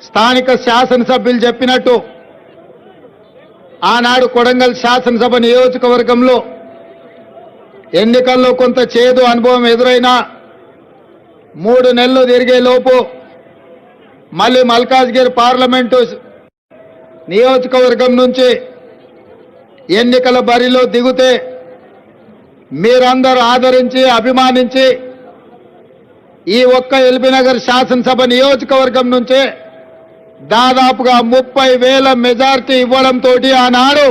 స్థానిక శాసనసభ్యులు చెప్పినట్టు ఆనాడు కొడంగల్ శాసనసభ నియోజకవర్గంలో ఎన్నికల్లో కొంత చేదు అనుభవం ఎదురైనా మూడు నెలలు తిరిగే లోపు మళ్ళీ మల్కాజ్గిరి పార్లమెంటు నియోజకవర్గం నుంచి ఎన్నికల బరిలో దిగుతే మీరందరూ ఆదరించి అభిమానించి ఈ ఒక్క ఎల్బీనగర్ శాసనసభ నియోజకవర్గం నుంచే దాదాపుగా ముప్పై వేల మెజార్టీ ఇవ్వడంతో ఆనాడు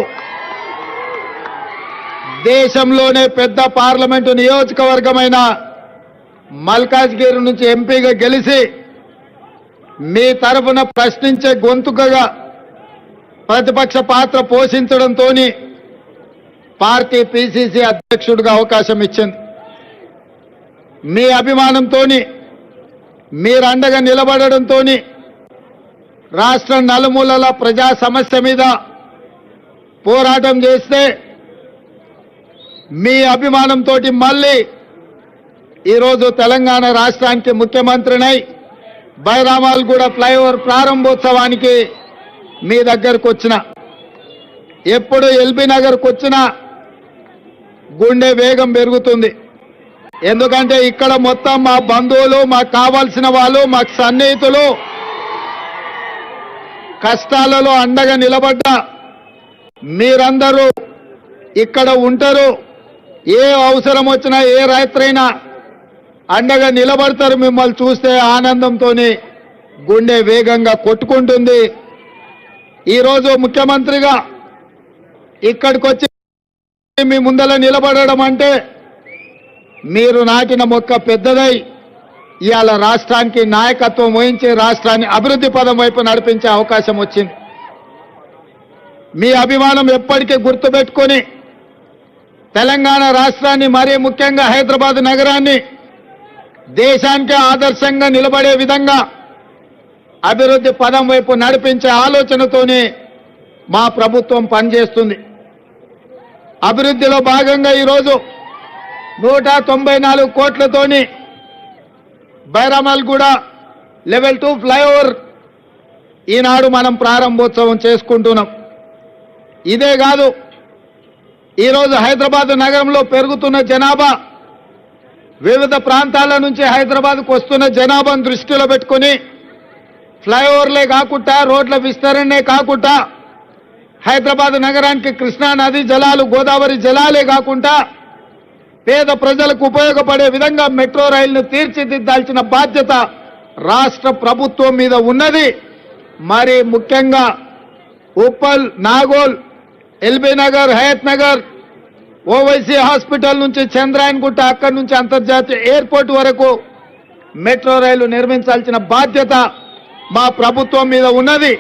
దేశంలోనే పెద్ద పార్లమెంటు నియోజకవర్గమైన మల్కాజ్గిరి నుంచి ఎంపీగా గెలిచి మీ తరఫున ప్రశ్నించే గొంతుకగా ప్రతిపక్ష పాత్ర పోషించడంతో పార్టీ పిసిసి అధ్యక్షుడిగా అవకాశం ఇచ్చింది. మీ అభిమానంతో మీరు అండగా నిలబడడంతో రాష్ట్రం నలుమూలల ప్రజా సమస్య మీద పోరాటం చేస్తే మీ అభిమానంతో మళ్ళీ ఈరోజు తెలంగాణ రాష్ట్రానికి ముఖ్యమంత్రినై బైరామాల్గూడ ఫ్లైఓవర్ ప్రారంభోత్సవానికి మీ దగ్గరకు వచ్చిన ఎప్పుడు ఎల్బీ నగర్కు వచ్చినా గుండె వేగం పెరుగుతుంది. ఎందుకంటే ఇక్కడ మొత్తం మా బంధువులు మాకు కావాల్సిన వాళ్ళు మాకు సన్నిహితులు కష్టాలలో అండగా నిలబడ్డ మీరందరూ ఇక్కడ ఉంటారు. ఏ అవసరం వచ్చినా ఏ రైతురైనా అండగా నిలబడతారు మిమ్మల్ని చూస్తే ఆనందంతో గుండె వేగంగా కొట్టుకుంటుంది. ఈరోజు ముఖ్యమంత్రిగా ఇక్కడికి వచ్చి మీ ముందర నిలబడడం అంటే మీరు నాటిన మొక్క పెద్దదై ఇవాళ రాష్ట్రానికి నాయకత్వం వహించి రాష్ట్రాన్ని అభివృద్ధి పదం వైపు నడిపించే అవకాశం వచ్చింది. మీ అభిమానం ఎప్పటికీ గుర్తుపెట్టుకొని తెలంగాణ రాష్ట్రాన్ని మరీ ముఖ్యంగా హైదరాబాద్ నగరాన్ని దేశానికి ఆదర్శంగా నిలబడే విధంగా అభివృద్ధి పదం వైపు నడిపించే ఆలోచనతోనే మా ప్రభుత్వం పనిచేస్తుంది. అభివృద్ధిలో భాగంగా ఈరోజు నూట తొంభై నాలుగు కోట్లతోని బైరామల్ కూడా లెవెల్ టూ ఫ్లైఓవర్ ఈనాడు మనం ప్రారంభోత్సవం చేసుకుంటున్నాం. ఇదే కాదు ఈరోజు హైదరాబాద్ నగరంలో పెరుగుతున్న జనాభా వివిధ ప్రాంతాల నుంచి హైదరాబాద్కు వస్తున్న జనాభాను దృష్టిలో పెట్టుకొని ఫ్లైఓవర్లే కాకుండా రోడ్ల విస్తరణే కాకుండా హైదరాబాద్ నగరానికి కృష్ణా నది జలాలు గోదావరి జలాలే కాకుండా పేద ప్రజలకు ఉపయోగపడే విధంగా మెట్రో రైలును తీర్చిదిద్దాల్సిన బాధ్యత రాష్ట్ర ప్రభుత్వం మీద ఉన్నది. మరి ముఖ్యంగా ఉప్పల్ నాగోల్ ఎల్బీ నగర్ హయత్ నగర్ ఓవైసీ హాస్పిటల్ నుంచి చంద్రాయన్గుట్ట అక్కడి నుంచి అంతర్జాతీయ ఎయిర్పోర్ట్ వరకు మెట్రో రైలు నిర్మించాల్సిన బాధ్యత మా ప్రభుత్వం మీద ఉన్నది.